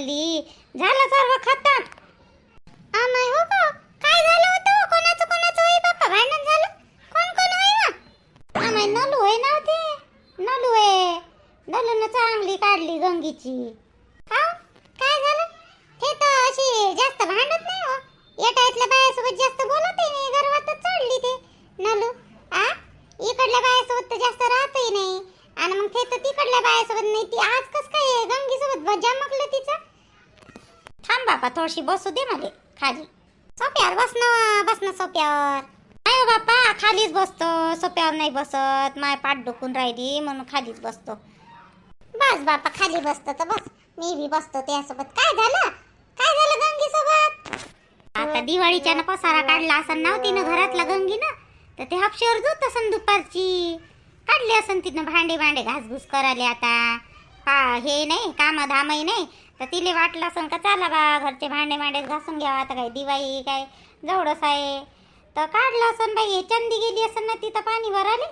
घरातल्या झालं सर्व खतम. अमाय हो का काय झालं होतं? कोणाचं कोणाचं होई बाप्पा? भांडण झालं? कोण कोण होई ना अमाय नलू होय ना ते. नलू आहे नलून चांगली काढली गंगीची हा काय झालं ते तर अशी जास्त भांडत नाही हो एका इथल्या बायासोबत जास्त बोलत नाही गर्वातच चढली ते नलू आ इकडल्या बायासोबत तर जास्त राहतही नाही आणि मग ते तर तिकडल्या बायासोबत नाही ती आज कस काय गंगीसोबत जमकलं तिचं थांब बापा थोडीशी बसू दे मला खाली. सोप्यावर बस ना बस ना सोप्यावर नाही हो बापा खालीच बसतो सोप्यावर नाही बसत. माय पाठ दुखून राहिली म्हणून खालीच बसतो. बस बापा खाली बसतो तर बस. मी बी बसतो त्यासोबत. काय झालं? काय झालं गंगी सोबत आता दिवाळीच्या ना पसारा काढला असं नाव तिनं घरातला गंगी ना तर ते हापशेवर जोत असन दुपारची. काढली असन तिनं भांडे भांडे घासघूस करायला आता. पा हे नाही काम धामही नाही. तर तिले वाटलं असं का चला बा घरचे भांडे मांडे घासून घ्यावा आता काय दिवाळी काय जवळच आहे. तर काढलं असं बाई हे चंदी गेली असं ना तिथं पाणी भराले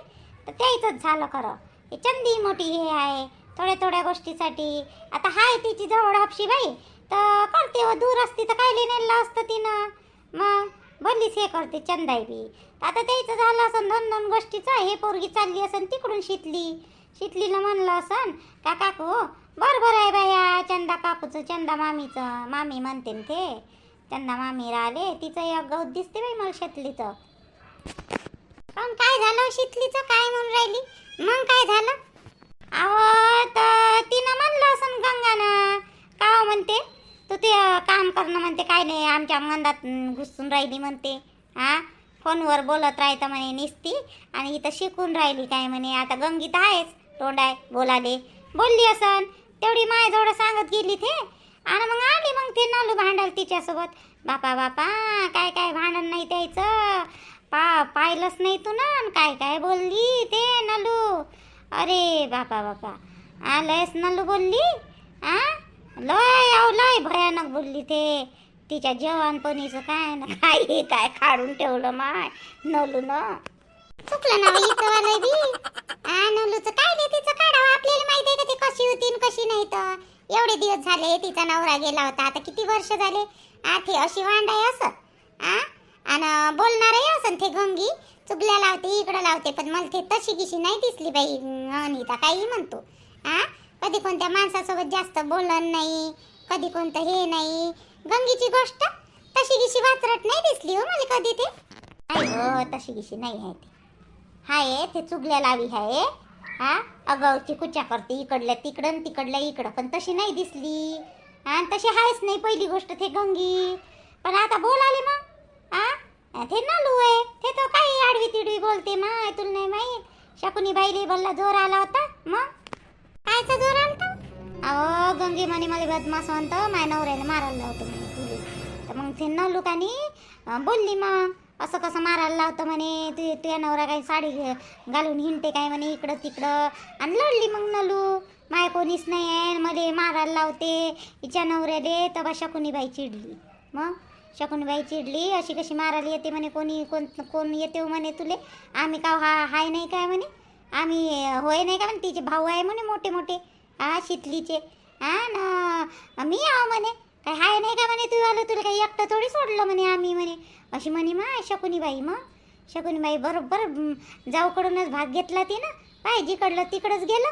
तर त्याच झालं खरं. हे चंदी मोठी हे आहे थोड्या थोड्या गोष्टीसाठी. आता हाय तिची जवळ हापशी बाई. तर करते व दूर असती तर काय नेलं असतं तिनं. मग भलीच हे करते चंदाई बी. आता त्याचं झालं असं दोन दोन गोष्टीचं. हे पोरगी चालली असन तिकडून शितली. शितलीला म्हणलं असन का काकू बरोबर आहे बाया चंदा काकूचं चंदा मामीचं. मामी म्हणते ते. चंदा मामी राहिले तिचं एक गौत दिसते बाई मला शेतलीचं. पण काय झालं हो शितलीचं? काय म्हणून राहिली? मग काय झालं? अहो तर तिनं म्हणलं असं गंगानं. का हो म्हणते? तू ते काम करणं म्हणते काय नाही आमच्या मंदात घुसून राहिली म्हणते. हा फोनवर बोलत राहतं म्हणे निसती. आणि इथं शिकून राहिली काय म्हणे आता गंगी तर आहेच तोंड आहे बोलाले. बोलली असन तेवढी माझ्याजवळ सांगत गेली ते. आणि मग आली मग ते नलू भांडाल तिच्यासोबत. बापा बापा काय काय भांडण नाही द्यायचं. पा पाहिलंच नाही तू ना. काय काय बोलली ते नलू. अरे बापा बापा आ लयच नलू बोलली. आ? लय अहो लय भयानक बोलली ते. तिच्या जवानपणीचं काय ना काय काय काढून ठेवलं माय नलू न चुकलं ना इथं वालय बी. आ नलूचं काय नाही तिचं काढावं आपल्याला माहिती आहे का ती कशी होती कशी नाही तर? एवढे दिवस झाले तिचा नवरा गेला होता आता किती वर्ष झाले? आ ते अशी वांड आहे असं. आ आणि बोलणारही असं ते गंगी. चुगल्या लावते इकडं लावते पण मला ते तशी गिशी नाही दिसली बाई. अनिता काही म्हणतो. आ कधी कोणत्या माणसासोबत जास्त बोलण नाही कधी कोणतं हे नाही. गंगीची गोष्ट तशी गिशी वाचरट नाही दिसली हो मला कधी ते. हो तशी गिशी नाही आहे ते. हाय ते चुगल्या लावी आहे हा अगावची कुच्या करते इकडल्या तिकडं तिकडल्या इकडं. पण तशी नाही दिसली. हा तशी आहेच नाही पहिली गोष्ट ते गंगी. पण आता बोलाले मग. हा ते नलू आहे. ते तर काही आडवी तिडवी बोलते मग तुला नाही माहीत. शकुनी बाईले भल्ला जोर आला होता मग? कायचा जोर आला अहो गंगे म्हणे मला बदमास म्हणतो माय नवऱ्याने मारायला होतं म्हणे तुले. तर मग ते नलू कानी बोलली मग. असं कसं मारायला लावतं म्हणे तू तुझ्या नवरा काही साडी घे- घालून हिंडते काय म्हणे इकडं तिकडं. आणि लढली मग नलू. माय कोणीच नाही आहे मला मारायला लावते. हिच्या नवऱ्याले तेव्हा शकुनीबाई चिडली. मग? शकुनीबाई चिडली अशी कशी मारायला येते म्हणे कोणी कोण कोण येते हो म्हणे तुले? आम्ही का हा हाय नाही काय म्हणे? आम्ही होय नाही का म्हणे? तिचे भाऊ आहे म्हणे मोठे मोठे हा शितलीचे. हा ना. मी आहो म्हणे. काय हाय नाही का म्हणे तू आलं तुला काही एकटं थोडी सोडलं म्हणे आम्ही म्हणे. अशी म्हणे मा शकुनीबाई मग शकुनीबाई बरोबर जाऊकडूनच भाग घेतला ती ना पाय जिकडलं तिकडंच गेलं.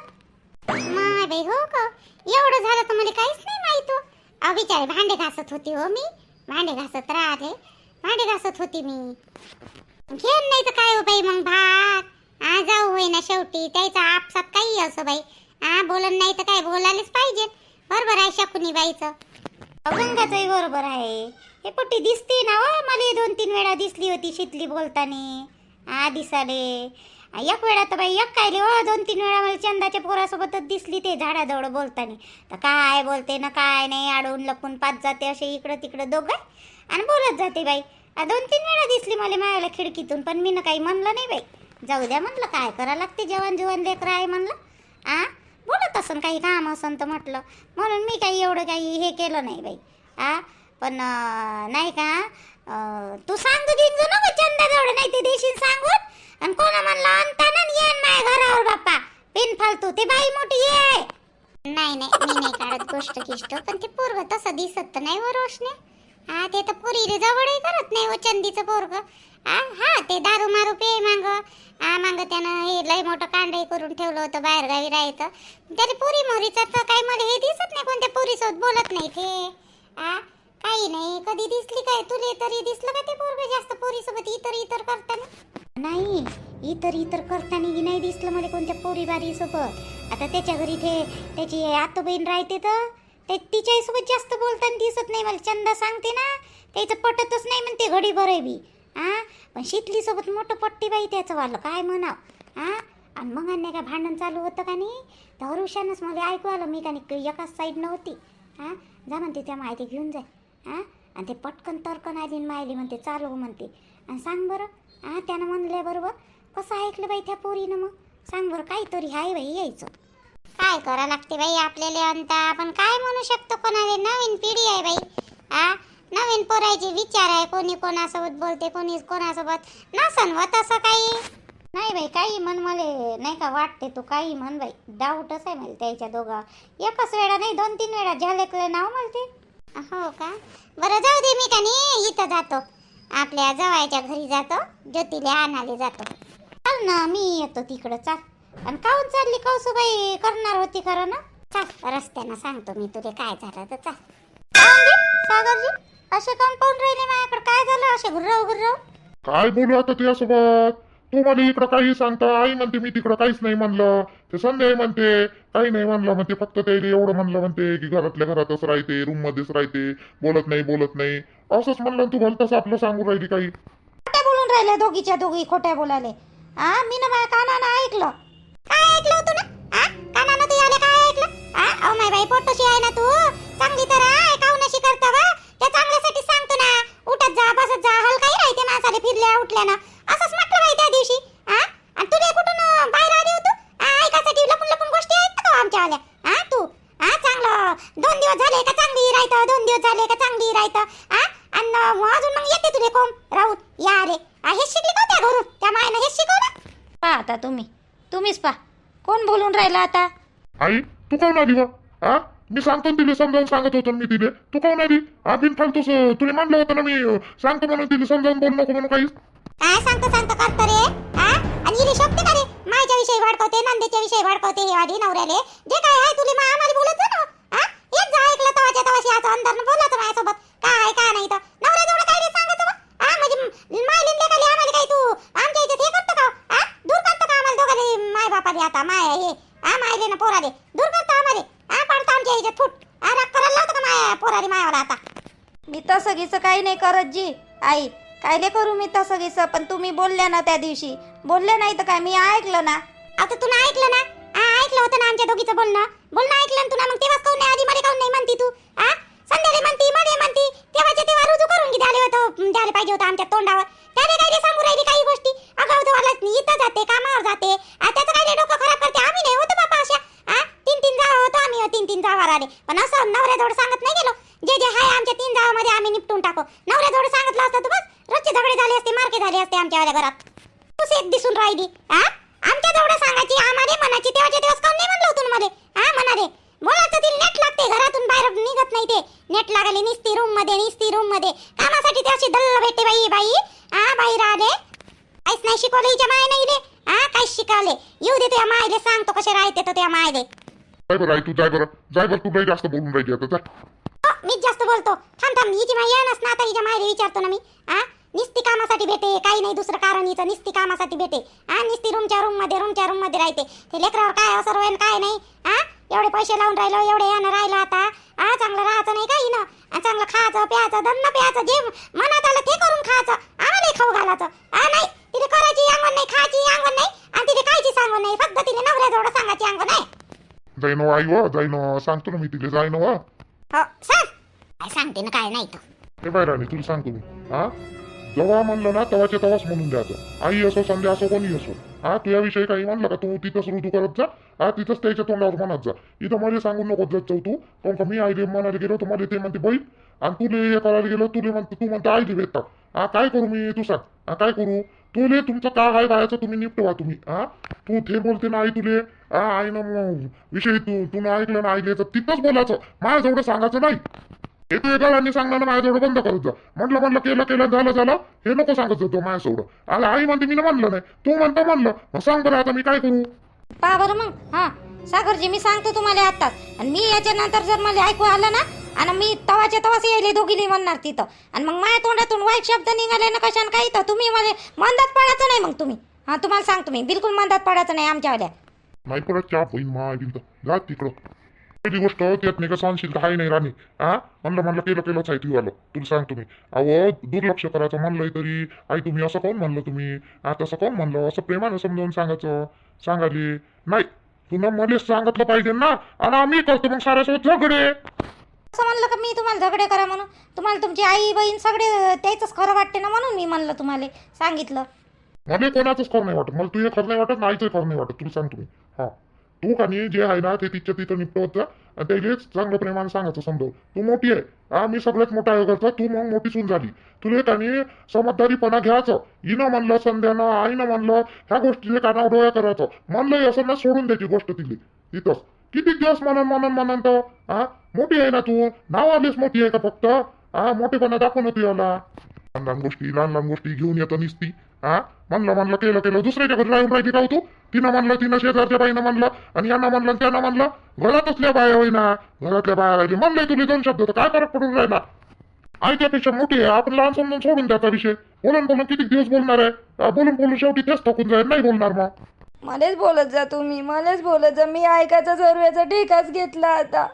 माय बाई हो का? एवढं झालं तर मला काहीच नाही माहीत हो. अहो बिचारे भांडे घासत होती हो मी. भांडे घासत राहते. भांडे घासत होती मी. घेन नाही तर काय हो बाई मग भाग. हा जाऊ होय ना शेवटी. त्याचा आपसात काही असं बाई. हा बोलन नाही तर काय बोलायलाच पाहिजे. बरोबर आहे शकुनी बाईचं गंगाचंही बरोबर आहे. हे पोटी दिसते ना हो? मला दोन तीन वेळा दिसली होती शितली बोलताना. हा दिसाले. एक वेळा तर बाई एक कायले हो? दोन तीन वेळा मला चंदाच्या पोरासोबतच दिसली ते झाडाजवळ बोलताना. तर काय बोलते ना काय नाही अडवून लपून पाच जाते असे इकडं तिकडं दोघं. आणि बोलत जाते बाई. दोन तीन वेळा दिसली मला मायाला खिडकीतून पण मी ना काही म्हणलं नाही बाई. जाऊ द्या म्हणलं काय करा लागते? जेवण जेवण लेकरं आहे म्हणलं. आ? बोलत असन काही काम असन तर म्हटलं. म्हणून मी काही एवढं काही हे केलं नाही बाई. आ? पण नाही का? तू सांग दिन नको चंदा जवळ नाही ते देशील सांगून. आणि कोणा म्हणलं आणताना ये माझ्या घरावर बाप्पा. पिन फालतू ते बाई मोठी ये. नाही नाही मी नाही काढत गोष्ट गिष्ट पण ते पोरग तसं दिसत नाही व रोशने. हा ते तर पोरीले जवळही करत नाही व चंदीचं पोरग. हा हा ते दारू मारू पे मांग. हा मांग त्यानं हे लय मोठं कांडही करून ठेवलं होतं बाहेर गावी राहायचं. त्याने पोरी मोरीचं तर काही मला हे दिसत नाही कोणत्या पोरीसोबत बोलत नाही ते. हा काही नाही कधी दिसली काय तुले तरी दिसलं का ते पोरग जास्त पोरीसोबत इतर इतर करताना? नाही इतर इतर करताना की नाही दिसलं मला कोणत्या पोरी बारी सोबत आता त्याच्या घरी ते त्याची आतो बहीण राहते तर? ते तिच्याहीसोबत जास्त बोलताना दिसत नाही मला चंदा सांगते ना. त्याचं पटतच नाही म्हणते घडी बरं बी. हां पण शितलीसोबत मोठं पट्टी बाई त्याचं वालं काय म्हणाव? हा आणि मग नाही का भांडण चालू होतं का नाही? तर हरुषानंच मला ऐकू आलं मी का नाही एकाच साईड नव्हती. हां जा म्हणते त्या माहिती घेऊन जाय. हां आणि ते पटकन तर्कन आली मायली म्हणते चालू म्हणते. आणि सांग बरं हां त्यानं म्हणल्याबरोबर कसं ऐकलं बाई त्या पोरीनं मग? सांग बरं काहीतरी आहे बाई यायचं. काय करा लागते बाई आपल्याला अंता. आपण काय म्हणू शकतो कोणाला? नवीन पिढी आहे बाई. आ? नवीन पोरायचे विचार आहे. कोणी कोणासोबत बोलते कोणी कोणासोबत नसन व तसं काही. नाही बाई काही म्हण मले. नाही का वाटते तू काही म्हण बाई. डाऊटच आहे मला त्याच्या दोघा एकच वेळा नाही दोन तीन वेळा. झालेकले नाव म्हणते हो का? बरं जाऊ दे मी का नाही? इथं जातो. आपल्या जवळच्या घरी जातो. ज्योतीला आणाले जातो. चाल ना मी येतो तिकडं. चाल. आणि काहून चालली कौसुबाई? करणार होती खरं ना? चाल रस्त्यानं सांगतो मी तुला काय झालं तर चाल सागरजी? असे काम पाहून राहिले माझ्याकडे? काय झालं? असे गुर्रव गुर्रव? काय बोलू आता तुझ्यासोबत? तू मला इकडं काही सांगता आई म्हणते मी तिकडं काहीच नाही म्हणलं. ते संध्याही म्हणते काही नाही म्हणलं म्हणते फक्त ते एवढं म्हणलं म्हणते की घरातल्या घरातच राहते रूम मध्येच राहते बोलत नाही बोलत नाही. असंच म्हणलं तू भलं तसं आपलं सांगून राहिली काही. खोट्या बोलून राहिले दोघीच्या दोघी खोट्या बोलाले हा मी ना माझ्या कानानं ऐकलं. काय ऐकलं होतं ना हा कानानं तू आले काय ऐकलं? हा अहो माय बाई पोटशी आहे ना तू. चांगली तर आहे काहून अशी करता वा त्या चांगल्यासाठी सांगतो ना. उठत जा बसत जा हलकाही राहते माणसाले फिरल्या उठल्या ना असंच म्हटलं बाई त्या दिवशी. हा आणि तुला कुठून बाहेर आली होतो ऐकासाठी लपून लपून गोष्टी आहेत का आमच्या आल्या हा तू? हा चांगलं दोन दिवस झाले का चांगली राहतं दोन दिवस झाले का चांगली राहतं. हा आणि अजून मग येते तुले कोम? राहून या रे. हा, हेच शिकली का त्या घरून? त्या मायनं हेच शिकवलं? पाहता तुम्ही. तुम्हीच पा कोण बोलून राहिला आता? आई तू काऊन आली बा हा मी सांगतो ना तिला समजावून सांगत होतो ना मी तिले. तू काऊन आली? हा बिन फालतू तुला म्हणलं होतं ना मी अं, सांगतो म्हणून तिला समजावून बोल नको म्हणून काहीच. काय सांगतो सांगतो करतो रे? हा आणि हिने शोभते का रे? मायच्या विषयी नंदेच्या विषयी वाढकवते हे नवऱ्याले. जे काय आहे तुले मा आम्हाला बोलत जा ना. हा जा ऐकलं तवाच्या तवाशी याचं अंधारनं बोलायचं माझ्यासोबत. काय आहे काय नाही तर. नवऱ्या काय रे बा? हा म्हणजे मायलीन आम्हाला काही तू आमच्या इथे हे करतो हा दोघाले माय बापाले आता माय हे हा मायले ना पोराले. दूर करतो आम्हाला. हा पडतो आमच्या इथे फुट. हा राग करायला लावतो का माय पोराले मायावर आता? मी तसं गिसं काही नाही करत जी. आई कायले करू मी तसं गिसं पण तुम्ही बोलल्या ना त्या दिवशी. बोलले नाही तर काय? मी ऐकलं ना. आता तू ना ऐकलं ना? हा ऐकलं होतं ना आमच्या दोघीचं बोलणं? बोलणं ऐकलं ना तू ना मग तेव्हाच काऊन नाही आधी मध्ये काऊन नाही म्हणती तू? हा संध्याकाळी म्हणती मध्ये म्हणती. तेव्हाच्या तेव्हा रुजू करून की द्याले होतं द्यायला पाहिजे होतं आमच्या तोंडावर. त्याने काय रे सांगू राहिली काही गोष्टी. अगाऊ तुम्हाला इथं जाते कामावर जाते. आ, त्याचं काय रे डोकं खराब करते. आम्ही नाही होतो बाबा अशा. हा तीन तीन जावा होतो आम्ही हो, तीन तीन जावा आले. पण असं नवऱ्याजवळ सांगत नाही गेलो. जे जे आहे आमच्या तीन जावामध्ये आम्ही निपटून टाको. नवऱ्याजवळ सांगितलं असतं तू बस रोजचे झगडे झाले असते मार्के झाले असते आमच्या वाल्या घरात. तूच एक दिसून राहिली. हा आमच्या जवळ सांगायची आम्हाला मनाची तेव्हाच्या दिवस काऊन नाही म्हणलं होतं मध्ये हा म्हणाले बोलायचं ती नेट लागते घरातून बाहेर निघत नाही ते. नेट लागले निसती रूममध्ये निसती रूममध्ये. कामासाठी ते अशी दल्ल भेटते बाई बाई. हा बाई राहिले. काहीच नाही शिकवलं हिच्या माय नाही रे हा काहीच शिकवले येऊ दे तुझ्या मायले सांगतो कसे राहते तर तुझ्या मायले. जाय बरं आई तू जाय बरं. जाय बरं तू लई जास्त बोलून राहिली आता जाय हो, मीच जास्त बोलतो. थांब थांब हिची माय येणच ना आता हिच्या मायले विचारतो ना मी. हा निस्ती कामासाठी भेटे काही नाही दुसरं कारण हिचं निस्ती कामासाठी भेटे. हा निस्ती रूमच्या रूममध्ये रूमच्या रूममध्ये राहते. ते लेकरावर काय असर होईल काय नाही. हा एवढे पैसे लावून राहिलो एवढे यानं राहिलं आता. हा चांगलं राहायचं नाही का हिनं? आणि चांगलं खायचं प्यायचं दन्न प्यायचं जे मनात आलं ते करून खायचं. आम्हाला खाऊ घालायचं. हा नाही तिथे करायची अंगण नाही खायची अंगण नाही आणि तिथे खायची सांगून नाही. फक्त तिने नवऱ्याजवळ सांगायची अंगण नाही जाई ना आई व जाई ना सांगतो ना मी तिला जाय ना वा हो सांग. काय सांगते ना काय नाही तर हे बाय राणी तुला सांगतो मी. हा? जेव्हा म्हणलं ना तेव्हाच्या तेव्हाच म्हणून द्यायचं आई असो संध्या असो कोणी असो. हा? तू याविषयी काही म्हणलं का? तू तिथंच ऋतू करत जा. हा? तिथंच त्याच्या तोंडावर म्हणत जा. इथं मला सांगून नको जात जाऊ तू. कारण का मी आईले म्हणायला गेलो तर मला ते म्हणते बैल आणि तुले हे करायला गेलो तुले म्हणते तू म्हणते आईले भेटतात. हा? काय करू मी? तू सांग. हा? काय करू? तुले तुमचं काय बायाचं तुम्ही निपटवा तुम्ही हा तू ते बोलते ना आई तुले. हा आई ना मग विषय तू तू ऐकलं ना ऐकलं तर तिथंच बोलायचं. माझ्याजवळ सांगायचं नाही. हे तू एका सांगणार माझ्याजवळ बंद करत जा. म्हटलं म्हटलं केलं केलं झालं झालं. हे नको सांगत जातो माझ्यासोबत आला आई म्हणते मी ना म्हणलं नाही. तू म्हणता म्हणलं. मग सांग बरं आता मी काय करू? पा बरं मग. हा सागरजी मी सांगतो तुम्हाला आत्ताच आणि मी याच्यानंतर जर मला ऐकू आलं ना आणि मी तवाच्या तवाच यायले दोघीली म्हणणार तिथं. आणि मग माझ्या तोंडातून वाईट शब्द निघाले ना कशाने काही तर. तुम्ही मला मंदात पडायचं नाही मग तुम्ही. हा तुम्हाला सांगतो मी. बिलकुल मंदात पडायचं नाही आमच्यावाल्या. नाही परत चहा होईन मा जा तिकडं. पहिली गोष्ट त्यात नाही का सांगशील तर नाही राणी. हा? म्हणलं म्हणलं केलं केलंच आहे तू आलं. तुला सांगतो मी. अहो दुर्लक्ष करायचं म्हणलंय तरी. आई तुम्ही असं कोण म्हणलं तुम्ही? हा तसं कोण म्हणलं? असं प्रेमानं समजावून सांगायचं? सांगाली नाही. तुला मला सांगितलं पाहिजे ना. आणि आम्ही करतो मग साऱ्यासोबत झगडे. असं म्हणलं का मी तुम्हाला झगडे करा म्हणून? तुम्हाला तुमची आई बहीण सगळे त्याच खरं वाटते ना म्हणून मी म्हणलं तुम्हाला सांगितलं. मला कोणाचंच खरं नाही वाटत. मला तुझे खरं नाही वाटत नाहीचं खरं नाही वाटत. तुला सांगतो मी. हा. तू का नाही जे आहे ना ते तिच्या तिथं निपटवत जा आणि त्याला चांगलं प्रेमाने सांगायचं समजव तू मोठी आहे. हा मी सगळ्यात मोठा आहे करता. तू मग मोठी सून झाली. तुला त्यांनी समजदारीपणा घ्यायचं. हिनं म्हणलं संध्यानं आईनं म्हणलं ह्या गोष्टीला कानावर डोळ्या करायचं? म्हणलं असं ना सोडून द्यायची गोष्ट तिली. तिथंच किती दिवस म्हणून म्हणून म्हणून तो? हा मोठी आहे ना तू? नाव आलीस मोठी आहे का फक्त? हा मोठेपणा दाखवून होती याला. लहान लहान गोष्टी लहान लहान गोष्टी घेऊन येतो निसती. हा म्हणलं म्हणलं केलं केलं. दुसऱ्याच्या घरी राहून राहिली का हो तू? तिनं म्हणलं तिनं शेजारच्या बाईनं म्हणलं आणि यांना म्हणलं त्यांना म्हणलं घरातचल्या बाया होईना. घरातल्या बाया राहिली. म्हणलंय तुला दोन शब्द तर काय फरक पडून राहिला? आई त्यापेक्षा मोठी आहे. आपण लहान समजून सोडून त्याचा विषय. बोलून बोलून किती दिवस बोलणार आहे? बोलून बोलून शेवटी तेच थकून जाईल. नाही बोलणार मग. मलाच बोलत जा तुम्ही मलाच बोलत जा. मी ऐकायचा सर्वेचा ठेकाच घेतला आता.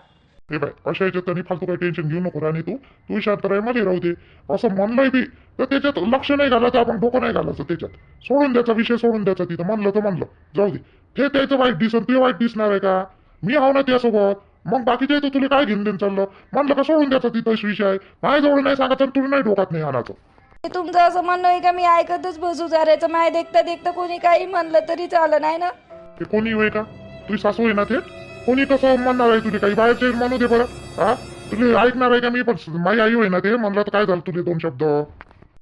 हे बाय अशा याच्यात त्यांनी फालतू काही टेन्शन घेऊ नको राणी तू. तू शांत राहमध्ये राहू दे. असं म्हणलंय बी तर त्याच्यात लक्ष नाही घालायचं आपण डोकं नाही घालायचं त्याच्यात. सोडून द्यायचा विषय सोडून द्यायचा तिथं. म्हणलं तर म्हणलं. जाऊ दे. ते त्याचं वाईट दिसन ते वाईट दिसणार आहे का? मी आहो ना त्यासोबत. मग बाकीच्या येतं तुला काय घेऊन देऊन चाललं? म्हणलं का सोडून द्यायचा तिथं विषय माझ्याजवळ नाही सांगायचं तुम्ही तुला नाही डोकात नाही आणायचं. तुमचं असं म्हणणं आहे का? मी ऐकतच बसू सारायचं माय देखता देखता कोणी काही म्हणलं तरी चालं नाही ना? ते कोणी होय का? तुझी सासू आहे ना ते कोणी कसं म्हणणार आहे तुझे काही? बाहेरचे म्हणू दे बरं. हा? तुला ऐकणार आहे का मी? पण माझी आई होय ना ते? म्हणलं तर काय झालं तुले दोन शब्द?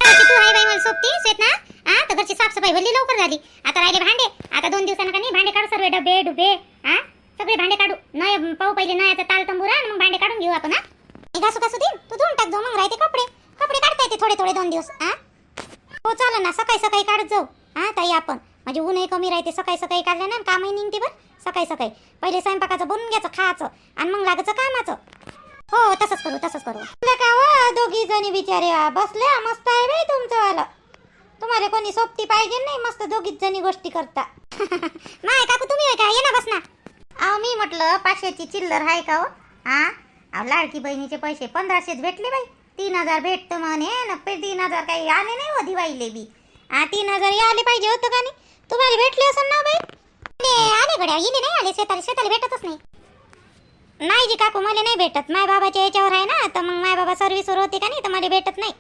की तू आहे बाई मला सोबती शेत ना हा? तर घरची साफसफाई भरली लवकर झाली. आता राहिले भांडे. आता दोन दिवसानं का नाही? भांडे काढू सर्व डबे डुबे. हा? सगळे भांडे काढू. नय पाहू पहिले नयाचा ताल तंबूरा आणि मग भांडे काढून घेऊ आपण हा? हे घासू घासू देईन तू धुवून टाक जाऊ मग राहते कपडे. कपडे काढता येते थोडे थोडे दोन दिवस हा हो चालेल ना सकाळी सकाळी काढत जाऊ हा ताई आपण. म्हणजे ऊनही कमी राहते सकाळी सकाळी काढलं ना कामही निघते बरं सकाळी सकाळी. पहिले स्वयंपाकाचं बनून घ्यायचं खायचं आणि मग लागायचं कामाचं. हो, हो तसंच करू तसंच करू. तुला का हो दोघी जणी बिचारे बसले बसल्या मस्त आहे बाई तुमचं. वालं तुम्हाला कोणी सोबती पाहिजे नाही मस्त दोघीच जणी गोष्टी करता. नाही काकू तुम्ही आहे का? ये ना बस ना. अहो मी म्हटलं पाचशेची चिल्लर आहे का हो? हा अहो लाडकी बहिणीचे पैसे पंधराशेच भेटले बाई. तीन हजार भेटतं म्हणे ना तीन हजार काही आले नाही हो दिवाळीले बी. हा तीन हजार आले पाहिजे होतं का नाही? तुम्हाला भेटले असं ना बाई? आले आले गड्या इले नाही आले शेताला शेताला भेटतच नाही. नाही जी काकू मला नाही भेटत. माय बाबाच्या याच्यावर आहे ना तर मग माय बाबा सर्व्हिसवर होते का नाही तर मला भेटत नाही.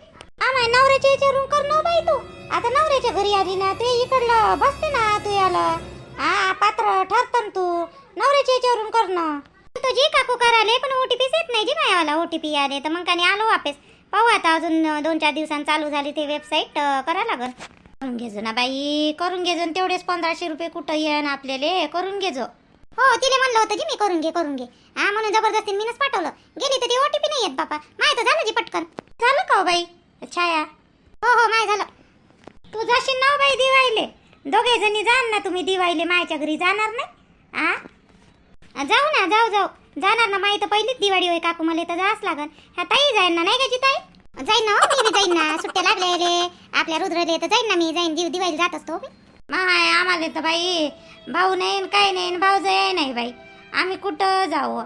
आम्हा नवऱ्याच्या याच्यावरून कर ना हो बाई तू. आता नवऱ्याच्या घरी आली ना ते इकडलं बसते ना तू याला. हा पात्र ठरतं ना तू. नवऱ्याच्या याच्यावरून कर ना. जी काकू कराले पण ओटीपी येत नाही जी मायावाला ओटीपी आले तर मग कानी आलो वापस. पाहू आता अजून दोन चार दिवसांनी चालू झाली ते वेबसाईट करा लागल. करून घेजो ना बाई करून घेजो तेवढेच पंधराशे रुपये कुठं येण आपल्याला करून घेजो. हो तिला म्हणलं होतं की मी करून घे करून घे. हा म्हणून जबरदस्ती मीनच पाठवलं. गेली तर ती ओटीपी नाही येत बापा. माय तर झालं जी पटकन. झालं का हो बाई? छाया. हो हो माय झालं. तू जाशील ना हो बाई दिवाळीले? दोघे जणी जाल ना तुम्ही दिवाळीले मायच्या घरी जाणार नाही. आ जाऊ ना जाऊ जाऊ. जाणार ना माई तर पहिलीच दिवाळी होय काकू मला तर जावंच लागन. ह्या ताई जाईन ना नाही का ताई जाईन ना हो, मी बी जाईन ना सुट्ट्या लागल्या आपल्या रुद्रले तर जाईन ना मी जाईन दिव दिवाळी जात असतो माय आम्हाला तर बाई भाऊ नाही काय नाही भाऊ भाऊजय नाही बाई. आम्ही कुठं जाऊ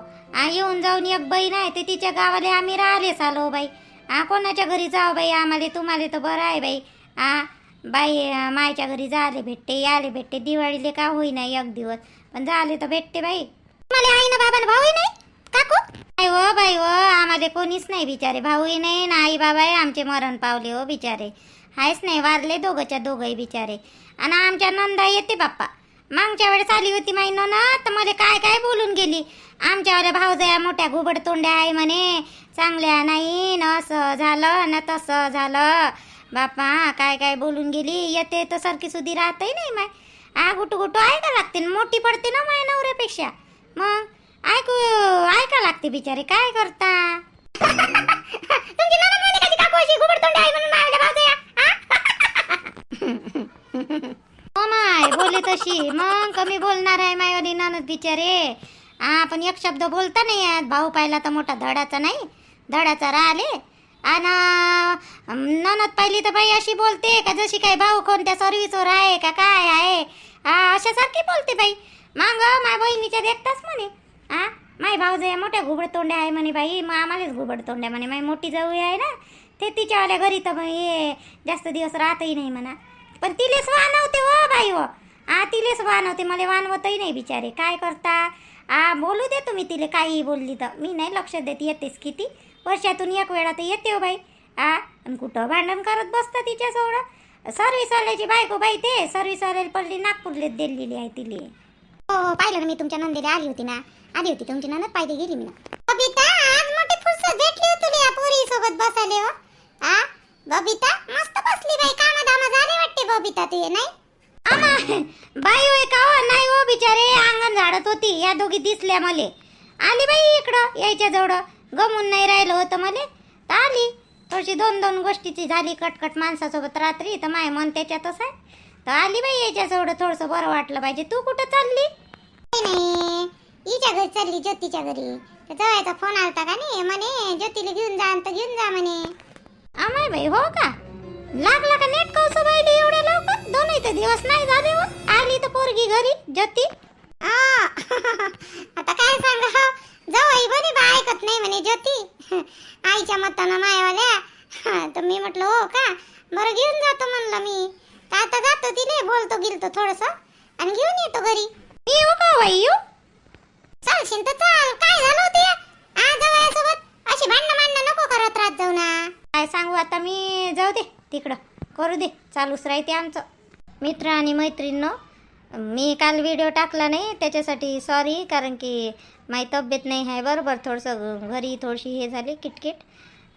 येऊन जाऊन एक बहीण आहे ते तिच्या गावाला आम्ही राहिलेच आलो बाई. आ कोणाच्या घरी जाऊ बाई आम्हाला तुम्हाला तर बरं आहे बाई. आ बाई मायच्या घरी जाले भेटते याले भेटते दिवाळीले का होईना एक दिवस. पण झाले तर भेटते बाई. मला आई ना बाबा भाऊही नाही काकू आई हो बाई हो आम्हाला कोणीच नाही बिचारे भाऊही नाही ना आई बाबा आमचे मरण पावले हो बिचारे हायच नाही वारले दोघंच्या दोघंही बिचारे आणि आमच्या नंदा येते बाप्पा मागच्या वेळेस आली होती माई ना तर मला काय काय बोलून गेली आमच्यावर भाऊजया मोठ्या घुबड तोंड्या आहे म्हणे चांगल्या नाही न असं झालं न तसं झालं बापा काय काय बोलून गेली येते तर सारखी सुधी राहतही नाही माय आ गुटू गुटू ऐका लागते मोठी पडते ना माय नवऱ्यापेक्षा मग? ऐकू ऐका लागते बिचारे काय करता? तुमची नणंद म्हणे काकू अशी घुबडतोंडी आहे म्हणून भावजया? हो? माय बोले तशी. मग कमी बोलणार आहे मायवाली ननद बिचारे. हा पण एक शब्द बोलता नाही येत. भाऊ पाहिला तर मोठा धडाचा नाही? धडाचा राहिले? आणि ननद पाहिली तर बाई अशी बोलते का जशी काय भाऊ कोणत्या सर्व्हिसवर आहे का काय आहे? अशासारखी बोलते बाई. मग माय बहिणीच्या देखताच म्हणे. हा माय भाऊ जे मोठ्या घुबड तोंड्या आहे म्हणे बाई. मग आम्हालाच घुबड तोंड्या म्हणे. माय मोठी जाऊ आहे ना ते तिच्यावाल्या घरी तर बाई हे जास्त दिवस राहतही नाही म्हणा. पण तिलेच वानवते हो बाई हो. आ तिलेच वानवते. मला वानवतही नाही बिचारे. काय करता? आ बोलू दे तुम्ही तिले काही बोलली तर. मी नाही लक्ष देत येतेच किती? वर्षातून एक वेळा तर येते हो बाई. आ आणि कुठं भांडण करत बसता तिच्या सोडं बायको बाई ते. सर्विसवाल्याला पडली नागपूरले दिलेली आहे तिले. हो हो पाहिलं ना मी तुमच्या नंदेला आली होती ना. आली होती तुमची नंद पाहिजे गेली मी ना. बबिता आज मोठी फुरसत भेटली तुला या पोरी सोबत बसाले हो. आ? बबिता मस्त बसली बाई कामा दामा झाले वाटते बबिता ते नाही? आमा बाई होय का हो? नाही हो बिचारे अंगण झाडत होती या दोघी दिसल्या मले. आली बाई इकडं यायच्या जवळ. गमून नाही राहिलं होतं मले. तर आली. थोडीशी दोन दोन गोष्टीची झाली कटकट माणसासोबत रात्री तर माय मन त्याच्यातच आहे. तर आली बाई यायच्या जवळ थोडंसं बरं वाटलं पाहिजे. तू कुठं चालली? नाही. हिच्या घरी चालली ज्योतीच्या घरी. तर जवळचा फोन आलता का नाही? म्हणे ज्योतीला घेऊन जा तर घेऊन जा म्हणे. अमाय बाई हो का? लागला का नेट कौस बाईली एवढ्या लवकर? दोनही तर दिवस नाही झाले हो. आली तर पोरगी घरी ज्योती. आता काय सांगा? जवळ बरी बा ऐकत नाही म्हणे ज्योती. आईच्या मतानं मायावाल्या. तर मी म्हटलं हो का? बरं घेऊन जातो म्हणलं मी. तर आता जातो तिने बोलतो गिलतो थोडस. आणि घेऊन येतो घरी. मी येऊ का बाई येऊ? चालशील तर चाल. काय झालं होते आज जवळसोबत अशी भांडणं मांडणं नको करत राहत जाऊ ना. काय सांगू आता मी? जाऊ दे तिकडं. करू दे. चालूच राहते आमचं. मित्र आणि मैत्रिणींनो मी काल व्हिडिओ टाकला नाही त्याच्यासाठी सॉरी कारण की माझी तब्येत नाही आहे. बरोबर थोडंसं घरी थोडीशी हे झाली किटकिट.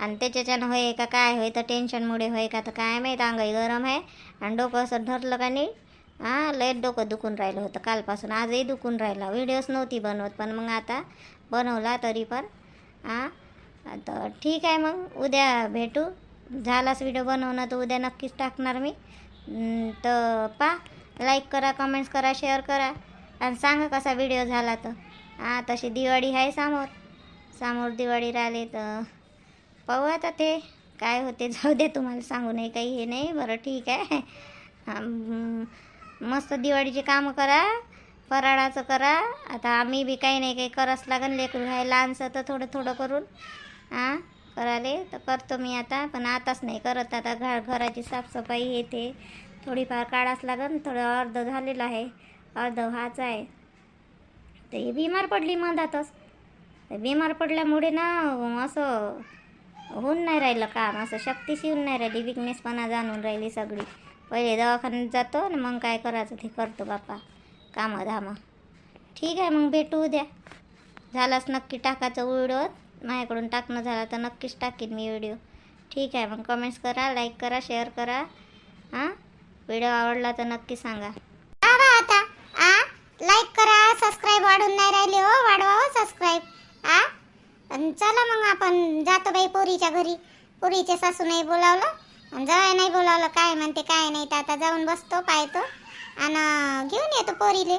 आणि त्याच्याच्यानं होय का काय होय तर टेन्शनमुळे होय का तर काय माहीत अंगाई गरम आहे. आणि डोकं असं धरलं का नाही हां लय डोकं दुखून राहिलं होतं कालपासून. आजही दुखून राहिला. व्हिडिओज नव्हती बनवत पण मग आता बनवला तरी पण हां. तर ठीक आहे मग उद्या भेटू. झालाच व्हिडिओ बनवणं तर उद्या नक्कीच टाकणार मी. तर पा लाईक करा कमेंट्स करा शेअर करा. आणि सांगा कसा व्हिडिओ झाला तर. हां तशी दिवाळी आहे समोर. समोर दिवाळी राहिली तर. पाहू आता ते काय होते जाऊ दे तुम्हाला सांगू नाही काही हे नाही बरं ठीक आहे. मस्त दिवाळीचे कामं करा फराळाचं करा. आता आम्ही बी काही नाही काही करच लागन लेकरू आहे लहानसं तर थोडं थोडं करून. हां कराले तर करतो मी आता पण आताच नाही करत. आता घा घराची साफसफाई हे ते. थोडीफार काढाच लागन थोडं अर्ध झालेलं आहे. अर्ध व्हायचं आहे. तर ही बिमार पडली मधातच तर बिमार पडल्यामुळे ना असं होऊन नाही राहिलं काम. असं शक्तीशी होऊन नाही राहिली. विकनेसपणा जाणून राहिली सगळी. पहिले दवाखान्यात जातो आणि मग काय करायचं ते करतो बापा कामं धामं ठीक आहे मग भेटू उद्या. झालाच नक्की टाकायचं व्हिडिओ. माझ्याकडून टाकणं झालं तर नक्कीच टाकीन मी व्हिडिओ. ठीक आहे मग कमेंट्स करा लाईक करा शेअर करा. हां? व्हिडिओ आवडला तर नक्की सांगा. आता आ? लाईक करा सबस्क्राईब वाढून नाही राहिले हो. वाढवा हो सबस्क्राईब आ? अन चला मग आपण जातो बाई पोरीच्या घरी. पोरीचे सासू नाही बोलावलं आणि जवळ नाही बोलावलं काय म्हणते काय नाही. तर आता जाऊन बसतो पाहतो. आणि घेऊन येतो पोरीले.